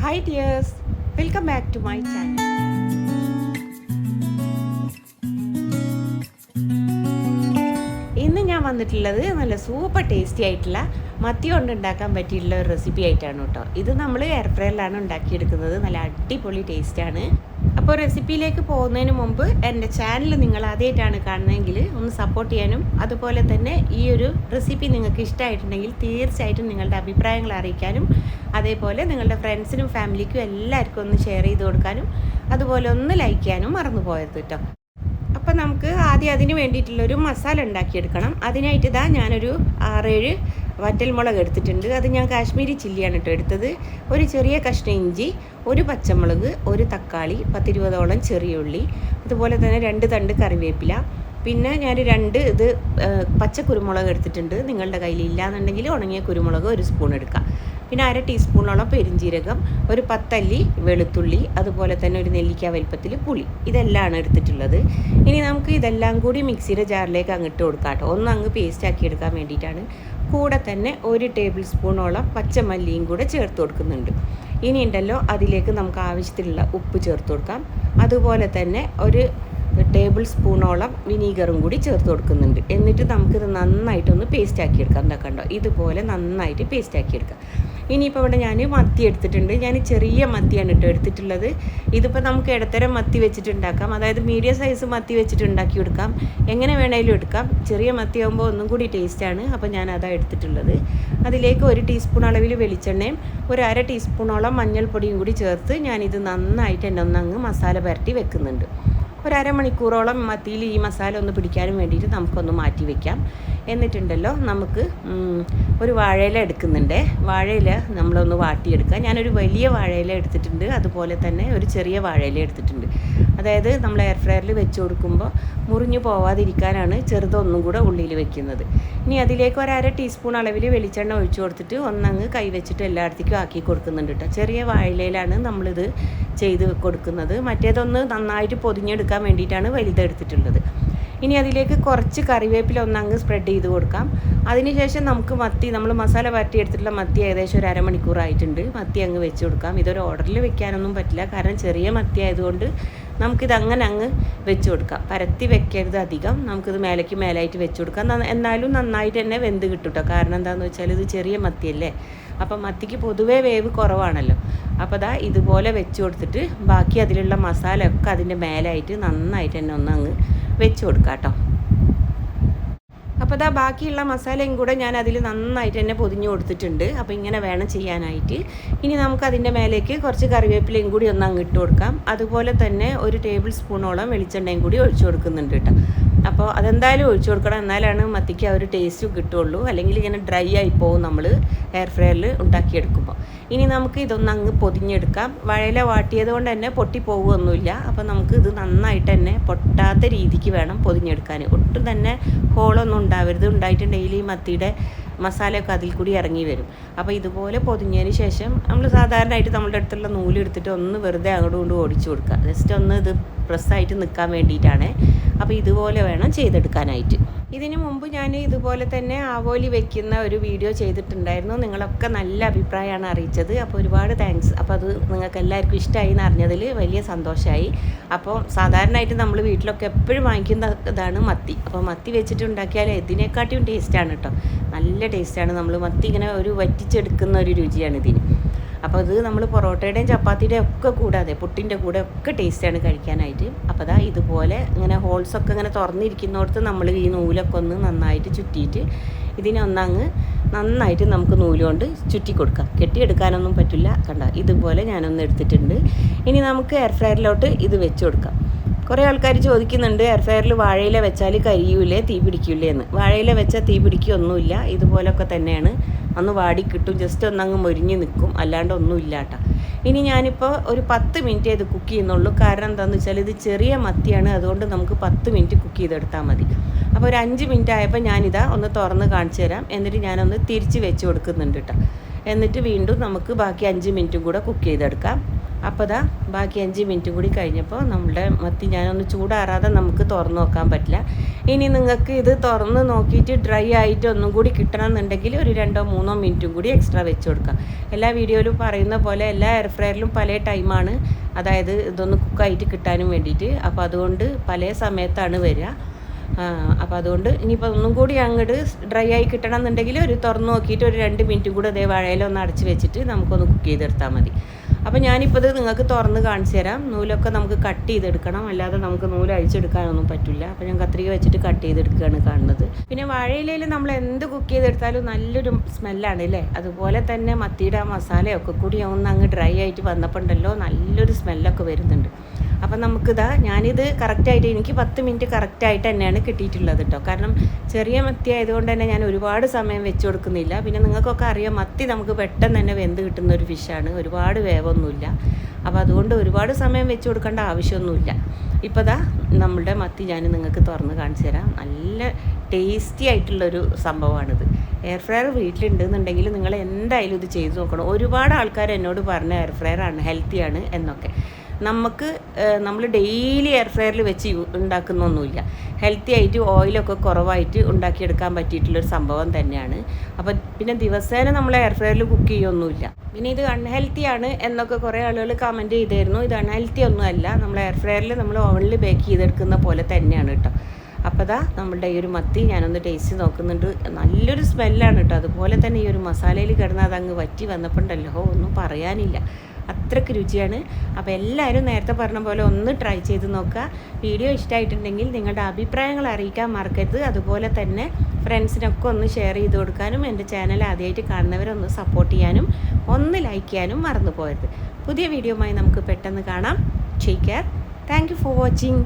Hi dears welcome back to my channel ഇന്ന് ഞാൻ വന്നിട്ടുള്ളത് നല്ല സൂപ്പർ ടേസ്റ്റി ആയിട്ടുള്ള മത്തി കൊണ്ട് ഉണ്ടാക്കാൻ പറ്റിയിട്ടുള്ള ഒരു റെസിപ്പി ആയിട്ടാണ് കേട്ടോ. ഇത് നമ്മൾ എയർ ഫ്രയറിലാണ് ഉണ്ടാക്കിയെടുക്കുന്നത്. നല്ല അടിപൊളി ടേസ്റ്റാണ് അപ്പോൾ റെസിപ്പിയിലേക്ക് പോകുന്നതിന് മുമ്പ് എന്റെ ചാനൽ നിങ്ങൾ ആദ്യമായിട്ടാണ് കാണുന്നതെങ്കിൽ ഒന്ന് സപ്പോർട്ട് ചെയ്യാനും അതുപോലെ തന്നെ ഈ ഒരു റെസിപ്പി നിങ്ങൾക്ക് ഇഷ്ടമായിട്ടുണ്ടെങ്കിൽ തീർച്ചയായിട്ടും നിങ്ങളുടെ അഭിപ്രായങ്ങൾ അറിയിക്കാനും അതേപോലെ നിങ്ങളുടെ ഫ്രണ്ട്സിനും ഫാമിലിക്കും എല്ലാവർക്കും ഒന്ന് ഷെയർ ചെയ്ത് കൊടുക്കാനും അതുപോലെ ഒന്ന് ലൈക്ക് ചെയ്യാനും മറന്നു പോയത് കേട്ടോ. അപ്പോൾ നമുക്ക് ആദ്യം അതിന് വേണ്ടിയിട്ടുള്ളൊരു മസാല ഉണ്ടാക്കിയെടുക്കണം. അതിനായിട്ട് ഇതാ ഞാനൊരു ആറേഴ് വറ്റൽമുളക് എടുത്തിട്ടുണ്ട്. അത് ഞാൻ കാശ്മീരി ചില്ലിയാണ് കേട്ടോ എടുത്തത്. ഒരു ചെറിയ കഷ്ണ ഇഞ്ചി ഒരു പച്ചമുളക് ഒരു തക്കാളി പത്തിരുപതോളം ചെറിയ ഉള്ളി അതുപോലെ തന്നെ രണ്ട് തണ്ട് കറിവേപ്പില പിന്നെ ഞാൻ രണ്ട് ഇത് പച്ച കുരുമുളക് എടുത്തിട്ടുണ്ട്. നിങ്ങളുടെ കയ്യിൽ ഇല്ലാന്നുണ്ടെങ്കിൽ ഉണങ്ങിയ കുരുമുളക് ഒരു സ്പൂൺ എടുക്കാം. പിന്നെ അര ടീസ്പൂണോളം പെരിഞ്ജീരകം ഒരു പത്തല്ലി വെളുത്തുള്ളി അതുപോലെ തന്നെ ഒരു നെല്ലിക്ക വലിപ്പത്തിൽ പുളി. ഇതെല്ലാം എടുത്തിട്ടുള്ളത്. ഇനി നമുക്ക് ഇതെല്ലാം കൂടി മിക്സിയുടെ ജാറിലേക്ക് അങ്ങിട്ട് കൊടുക്കാം കേട്ടോ. ഒന്ന് അങ്ങ് പേസ്റ്റ് ആക്കി എടുക്കാൻ വേണ്ടിയിട്ടാണ്. കൂടെ തന്നെ ഒരു ടേബിൾ സ്പൂണോളം പച്ചമല്ലിയും കൂടെ ചേർത്ത് കൊടുക്കുന്നുണ്ട്. ഇനി ഉണ്ടല്ലോ അതിലേക്ക് നമുക്ക് ആവശ്യത്തിനുള്ള ഉപ്പ് ചേർത്ത് കൊടുക്കാം. അതുപോലെ തന്നെ ഒരു ടേബിൾ സ്പൂണോളം വിനീഗറും കൂടി ചേർത്ത് കൊടുക്കുന്നുണ്ട്. എന്നിട്ട് നമുക്കിത് നന്നായിട്ടൊന്ന് പേസ്റ്റ് ആക്കി എടുക്കാം. എന്താ കണ്ടോ ഇതുപോലെ നന്നായിട്ട് പേസ്റ്റ് ആക്കി എടുക്കാം. ഇനിയിപ്പോൾ ഇവിടെ ഞാൻ മത്തി എടുത്തിട്ടുണ്ട്. ഞാൻ ചെറിയ മത്തിയാണ് കേട്ടോ എടുത്തിട്ടുള്ളത്. ഇതിപ്പോൾ നമുക്ക് ഇടത്തരം മത്തി വെച്ചിട്ടുണ്ടാക്കാം. അതായത് മീഡിയം സൈസ് മത്തി വെച്ചിട്ട് ഉണ്ടാക്കി എടുക്കാം എങ്ങനെ വേണമെങ്കിലും എടുക്കാം. ചെറിയ മത്തി ആകുമ്പോൾ ഒന്നും കൂടി ടേസ്റ്റാണ് അപ്പോൾ ഞാൻ അതാണ് എടുത്തിട്ടുള്ളത്. അതിലേക്ക് ഒരു ടീസ്പൂൺ അളവിൽ വെളിച്ചെണ്ണയും ഒരു അര ടീസ്പൂണോളം മഞ്ഞൾപ്പൊടിയും കൂടി ചേർത്ത് ഞാനിത് നന്നായിട്ട് എന്റെ ഒന്നങ്ങ് മസാല പുരട്ടി വെക്കുന്നുണ്ട്. ഒരു അരമണിക്കൂറോളം മത്തിയിൽ ഈ മസാല ഒന്ന് പിടിക്കാനും വേണ്ടിയിട്ട് നമുക്കൊന്ന് മാറ്റി വെക്കാം. എന്നിട്ടുണ്ടല്ലോ നമുക്ക് ഒരു വാഴയില എടുക്കുന്നുണ്ട്. വാഴയില നമ്മളൊന്ന് വാട്ടിയെടുക്കുക. ഞാനൊരു വലിയ വാഴയില എടുത്തിട്ടുണ്ട്. അതുപോലെ തന്നെ ഒരു ചെറിയ വാഴയില എടുത്തിട്ടുണ്ട്. അതായത് നമ്മൾ എയർ ഫ്രയറിൽ വെച്ച് കൊടുക്കുമ്പോൾ മുറിഞ്ഞു പോവാതിരിക്കാനാണ് ചെറുതൊന്നും കൂടെ ഉള്ളിൽ വെക്കുന്നത്. ഇനി അതിലേക്ക് ഒരു അര ടീസ്പൂൺ അളവിൽ വെളിച്ചെണ്ണ ഒഴിച്ചു കൊടുത്തിട്ട് ഒന്നങ്ങ് കൈ വെച്ചിട്ട് എല്ലായിടത്തേക്കും ആക്കി കൊടുക്കുന്നുണ്ട് കേട്ടോ. ചെറിയ വാഴയിലയിലാണ് നമ്മളിത് ചെയ്ത് കൊടുക്കുന്നത്. മറ്റേതൊന്ന് നന്നായിട്ട് പൊതിഞ്ഞെടുക്കാൻ വേണ്ടിയിട്ടാണ് വലുതെടുത്തിട്ടുള്ളത് ഇനി അതിലേക്ക് കുറച്ച് കറിവേപ്പില ഒന്നങ്ങ് സ്പ്രെഡ് ചെയ്ത് കൊടുക്കാം. അതിനുശേഷം നമുക്ക് മത്തി നമ്മൾ മസാല പരട്ടി എടുത്തിട്ടുള്ള മത്തി ഏകദേശം ഒരു അരമണിക്കൂറായിട്ടുണ്ട്. മത്തി അങ്ങ് വെച്ച് കൊടുക്കാം. ഇതൊരു ഓർഡറിൽ വെക്കാനൊന്നും പറ്റില്ല. കാരണം ചെറിയ മത്തി ആയതുകൊണ്ട് നമുക്കിത് അങ്ങനെ അങ്ങ് വെച്ച് കൊടുക്കാം. പരത്തി വെക്കരുത് അധികം. നമുക്കിത് മേലേക്ക് മേലായിട്ട് വെച്ച് കൊടുക്കാം. എന്നാലും നന്നായിട്ട് തന്നെ വെന്ത് കിട്ടും കാരണം എന്താണെന്ന് വെച്ചാൽ ഇത് ചെറിയ മത്തിയല്ലേ? അപ്പം മത്തിക്ക് പൊതുവേ വേവ് കുറവാണല്ലോ. അപ്പോൾ ദാ ഇതുപോലെ വെച്ച് കൊടുത്തിട്ട് ബാക്കി അതിലുള്ള മസാല ഒക്കെ അതിന്റെ മേലായിട്ട് നന്നായിട്ട് തന്നെ ഒന്ന് അങ്ങ് വെച്ച് കൊടുക്കാം കേട്ടോ അപ്പോൾ ഇതാ ബാക്കിയുള്ള മസാലയും കൂടെ ഞാൻ അതിൽ നന്നായിട്ട് തന്നെ പൊതിഞ്ഞു കൊടുത്തിട്ടുണ്ട്. അപ്പോൾ ഇങ്ങനെ വേണം ചെയ്യാനായിട്ട്. ഇനി നമുക്ക് അതിന്റെ മേലേക്ക് കുറച്ച് കറിവേപ്പിലയും കൂടി ഒന്ന് അങ്ങ് ഇട്ട് കൊടുക്കാം. അതുപോലെ തന്നെ ഒരു ടേബിൾ സ്പൂണോളം വെളിച്ചെണ്ണയും കൂടി ഒഴിച്ചു കൊടുക്കുന്നുണ്ട് കേട്ടോ. അപ്പോൾ അതെന്തായാലും ഒഴിച്ചു കൊടുക്കണം. എന്നാലാണ് മത്തിക്ക് ആ ഒരു ടേസ്റ്റ് കിട്ടുള്ളൂ. അല്ലെങ്കിൽ ഇങ്ങനെ ഡ്രൈ ആയി പോകും നമ്മൾ എയർ ഫ്രയറിൽ ഉണ്ടാക്കിയെടുക്കുമ്പോൾ ഇനി നമുക്ക് ഇതൊന്ന് അങ്ങ് പൊതിഞ്ഞെടുക്കാം. വഴയില വാട്ടിയത് കൊണ്ട് തന്നെ പൊട്ടി പോകുമൊന്നുമില്ല അപ്പോൾ നമുക്ക് ഇത് നന്നായിട്ട് തന്നെ പൊട്ടാത്ത രീതിക്ക് വേണം പൊതിഞ്ഞെടുക്കാൻ ഒട്ടും തന്നെ ഹോളൊന്നും ഉണ്ടാവരുത്. ഉണ്ടായിട്ടുണ്ടെങ്കിൽ ഈ മത്തിയുടെ മസാലയൊക്കെ അതിൽ കൂടി ഇറങ്ങി വരും. അപ്പോൾ ഇതുപോലെ പൊതിഞ്ഞതിന് ശേഷം നമ്മൾ സാധാരണയായിട്ട് നമ്മുടെ അടുത്തുള്ള നൂലെടുത്തിട്ട് ഒന്ന് വെറുതെ അങ്ങോട്ടും കൊണ്ട് ഓടിച്ചു കൊടുക്കുക. ജസ്റ്റ് ഒന്ന് ഇത് പ്രസ്സായിട്ട് നിൽക്കാൻ വേണ്ടിയിട്ടാണ്. അപ്പോൾ ഇതുപോലെ വേണം ചെയ്തെടുക്കാനായിട്ട്. ഇതിനു മുമ്പ് ഞാൻ ഇതുപോലെ തന്നെ ആവോലി വെക്കുന്ന ഒരു വീഡിയോ ചെയ്തിട്ടുണ്ടായിരുന്നു. നിങ്ങളൊക്കെ നല്ല അഭിപ്രായമാണ് അറിയിച്ചത്. അപ്പോൾ ഒരുപാട് താങ്ക്സ് അപ്പോൾ അത് നിങ്ങൾക്ക് എല്ലാവർക്കും ഇഷ്ടമായി എന്ന് അറിഞ്ഞതിൽ വലിയ സന്തോഷമായി അപ്പോൾ സാധാരണയായിട്ട് നമ്മൾ വീട്ടിലൊക്കെ എപ്പോഴും വാങ്ങിക്കുന്ന ഇതാണ് മത്തി. അപ്പോൾ മത്തി വെച്ചിട്ട് ഉണ്ടാക്കിയാൽ ഇതിനെക്കാട്ടിയും ടേസ്റ്റാണ് കേട്ടോ നല്ല ടേസ്റ്റാണ് നമ്മൾ മത്തി ഇങ്ങനെ ഒരു വറ്റിച്ചെടുക്കുന്ന ഒരു രുചിയാണ് ഇതിന്. അപ്പോൾ അത് നമ്മൾ പൊറോട്ടയുടെയും ചപ്പാത്തിയുടെയും ഒക്കെ കൂടാതെ പുട്ടിന്റെ കൂടെ ഒക്കെ ടേസ്റ്റാണ് കഴിക്കാനായിട്ട്. അപ്പോൾ അതാ ഇതുപോലെ ഇങ്ങനെ ഹോൾസൊക്കെ ഇങ്ങനെ തുറന്നിരിക്കുന്നിടത്ത് നമ്മൾ ഈ നൂലൊക്കെ ഒന്ന് നന്നായിട്ട് ചുറ്റിയിട്ട് ഇതിനെ ഒന്നങ്ങ് നന്നായിട്ട് നമുക്ക് നൂലുകൊണ്ട് ചുറ്റി കൊടുക്കാം. കെട്ടിയെടുക്കാനൊന്നും പറ്റില്ല. കണ്ട? ഇതുപോലെ ഞാനൊന്ന് എടുത്തിട്ടുണ്ട്. ഇനി നമുക്ക് എയർ ഫ്രയറിലോട്ട് ഇത് വെച്ച് കൊടുക്കാം. കുറേ ആൾക്കാർ ചോദിക്കുന്നുണ്ട് എയർ ഫ്രയറിൽ വാഴയില വെച്ചാൽ കരിയൂലേ തീ പിടിക്കൂലേ? എന്ന്. വാഴയില വെച്ചാൽ തീ പിടിക്കുകയൊന്നുമില്ല ഇതുപോലൊക്കെ തന്നെയാണ് അന്ന് വാടി കിട്ടും. ജസ്റ്റ് ഒന്നങ്ങ് മൊരിഞ്ഞ് നിൽക്കും അല്ലാണ്ട് ഒന്നുമില്ല കേട്ടോ ഇനി ഞാനിപ്പോൾ ഒരു പത്ത് മിനിറ്റ് ഇത് കുക്ക് ചെയ്യുന്നുള്ളൂ. കാരണം എന്താണെന്ന് വെച്ചാൽ ഇത് ചെറിയ മത്തിയാണ്. അതുകൊണ്ട് നമുക്ക് പത്ത് മിനിറ്റ് കുക്ക് ചെയ്തെടുത്താൽ മതി. അപ്പോൾ ഒരു അഞ്ച് മിനിറ്റ് ആയപ്പോൾ ഞാനിതാ ഒന്ന് തുറന്ന് കാണിച്ചു തരാം. എന്നിട്ട് ഞാനൊന്ന് തിരിച്ച് വെച്ച് കൊടുക്കുന്നുണ്ട് കേട്ടോ എന്നിട്ട് വീണ്ടും നമുക്ക് ബാക്കി അഞ്ച് മിനിറ്റും കൂടെ കുക്ക് ചെയ്തെടുക്കാം. അപ്പോൾ ദാ ബാക്കി അഞ്ച് മിനിറ്റ് കൂടി കഴിഞ്ഞപ്പോൾ നമ്മുടെ മത്തി ഞാനൊന്ന് ചൂടാറാതെ നമുക്ക് തുറന്ന് നോക്കാൻ പറ്റില്ല. ഇനി നിങ്ങൾക്ക് ഇത് തുറന്ന് നോക്കിയിട്ട് ഡ്രൈ ആയിട്ട് ഒന്നും കൂടി കിട്ടണമെന്നുണ്ടെങ്കിൽ ഒരു രണ്ടോ മൂന്നോ മിനിറ്റും കൂടി എക്സ്ട്രാ വെച്ച് കൊടുക്കാം. എല്ലാ വീഡിയോയിലും പറയുന്ന പോലെ എല്ലാ എയർ ഫ്രയറിലും പല ടൈമാണ് അതായത് ഇതൊന്ന് കുക്കായിട്ട് കിട്ടാനും വേണ്ടിയിട്ട്. അപ്പോൾ അതുകൊണ്ട് പല സമയത്താണ് വരിക. അപ്പോൾ അതുകൊണ്ട് ഇനിയിപ്പോൾ ഒന്നും കൂടി അങ്ങോട്ട് ഡ്രൈ ആയി കിട്ടണം എന്നുണ്ടെങ്കിൽ ഒരു തുറന്ന് നോക്കിയിട്ട് ഒരു രണ്ട് മിനിറ്റും കൂടെ അതേ വാഴയിലൊന്ന് അടച്ച് വെച്ചിട്ട് നമുക്കൊന്ന് കുക്ക് ചെയ്തെടുത്താൽ മതി. അപ്പോൾ ഞാനിപ്പോൾ ഇത് നിങ്ങൾക്ക് തുറന്ന് കാണിച്ചു തരാം. നൂലൊക്കെ നമുക്ക് കട്ട് ചെയ്തെടുക്കണം. അല്ലാതെ നമുക്ക് നൂൽ അഴിച്ചെടുക്കാനൊന്നും പറ്റില്ല അപ്പോൾ ഞാൻ കത്രിക വെച്ചിട്ട് കട്ട് ചെയ്തെടുക്കുകയാണ് കാണുന്നത്. പിന്നെ വാഴയിലയിൽ നമ്മൾ എന്ത് കുക്ക് ചെയ്തെടുത്താലും നല്ലൊരു സ്മെല്ലാണ് അല്ലേ? അതുപോലെ തന്നെ മത്തിയുടെ മസാലയൊക്കെ കൂടി ഒന്ന് അങ്ങ് ഡ്രൈ ആയിട്ട് വന്നപ്പോൾ ഉണ്ടല്ലോ നല്ലൊരു സ്മെല്ലൊക്കെ വരുന്നുണ്ട്. അപ്പം നമുക്കിതാ ഞാനിത് കറക്റ്റായിട്ട് എനിക്ക് പത്ത് മിനിറ്റ് കറക്റ്റായിട്ട് തന്നെയാണ് കിട്ടിയിട്ടുള്ളത് കേട്ടോ കാരണം ചെറിയ മത്തി ആയതുകൊണ്ട് തന്നെ ഞാൻ ഒരുപാട് സമയം വെച്ച് കൊടുക്കുന്നില്ല. പിന്നെ നിങ്ങൾക്കൊക്കെ അറിയാം മത്തി നമുക്ക് പെട്ടെന്ന് തന്നെ വെന്ത് കിട്ടുന്ന ഒരു ഫിഷാണ് ഒരുപാട് വേവൊന്നുമില്ല. അപ്പോൾ അതുകൊണ്ട് ഒരുപാട് സമയം വെച്ച് കൊടുക്കേണ്ട ആവശ്യമൊന്നുമില്ല. ഇപ്പോൾ ദാ നമ്മളുടെ മത്തി ഞാൻ നിങ്ങൾക്ക് തുറന്ന് കാണിച്ചു തരാം. നല്ല ടേസ്റ്റി ആയിട്ടുള്ളൊരു സംഭവമാണിത്. എയർ ഫ്രയർ വീട്ടിലുണ്ടെന്നുണ്ടെങ്കിൽ നിങ്ങൾ എന്തായാലും ഇത് ചെയ്തു നോക്കണം. ഒരുപാട് ആൾക്കാർ എന്നോട് പറഞ്ഞ എയർ ഫ്രയർ ആണ് ഹെൽത്തിയാണ് എന്നൊക്കെ. നമുക്ക് നമ്മൾ ഡെയിലി എയർ ഫ്രയറിൽ വെച്ച് ഉണ്ടാക്കുന്നൊന്നുമില്ല. ഹെൽത്തി ആയിട്ട് ഓയിലൊക്കെ കുറവായിട്ട് ഉണ്ടാക്കിയെടുക്കാൻ പറ്റിയിട്ടുള്ളൊരു സംഭവം തന്നെയാണ്. അപ്പം പിന്നെ ദിവസേന നമ്മൾ എയർ ഫ്രയറിൽ കുക്ക് ചെയ്യൊന്നുമില്ല. പിന്നെ ഇത് അൺഹെൽത്തി ആണ് എന്നൊക്കെ കുറേ ആളുകൾ കമന്റ് ചെയ്തായിരുന്നു ഇത് അൺഹെൽത്തി ഒന്നുമല്ല നമ്മൾ എയർ ഫ്രയറിൽ നമ്മൾ ഓവനിൽ ബേക്ക് ചെയ്തെടുക്കുന്ന പോലെ തന്നെയാണ് കേട്ടോ അപ്പോൾ ദാ നമ്മളുടെ ഈ ഒരു മത്തി ഞാനൊന്ന് ടേസ്റ്റ് നോക്കുന്നുണ്ട്. നല്ലൊരു സ്മെല്ലാണ് കേട്ടോ അതുപോലെ തന്നെ ഈ ഒരു മസാലയിൽ കിടന്ന് അതങ്ങ് വറ്റി വന്നപ്പോണ്ടല്ലോ ഒന്നും പറയാനില്ല. അത്രയ്ക്ക് രുചിയാണ്. അപ്പോൾ എല്ലാവരും നേരത്തെ പറഞ്ഞ പോലെ ഒന്ന് ട്രൈ ചെയ്ത് നോക്കുക. വീഡിയോ ഇഷ്ടമായിട്ടുണ്ടെങ്കിൽ നിങ്ങളുടെ അഭിപ്രായങ്ങൾ അറിയിക്കാൻ മറക്കരുത്. അതുപോലെ തന്നെ ഫ്രണ്ട്സിനൊക്കെ ഒന്ന് ഷെയർ ചെയ്ത് കൊടുക്കാനും എന്റെ ചാനൽ ആദ്യമായിട്ട് കാണുന്നവരൊന്ന് സപ്പോർട്ട് ചെയ്യാനും ഒന്ന് ലൈക്ക് ചെയ്യാനും മറന്നു പോകരുത്. പുതിയ വീഡിയോയുമായി നമുക്ക് പെട്ടെന്ന് കാണാം. Take care thank for watching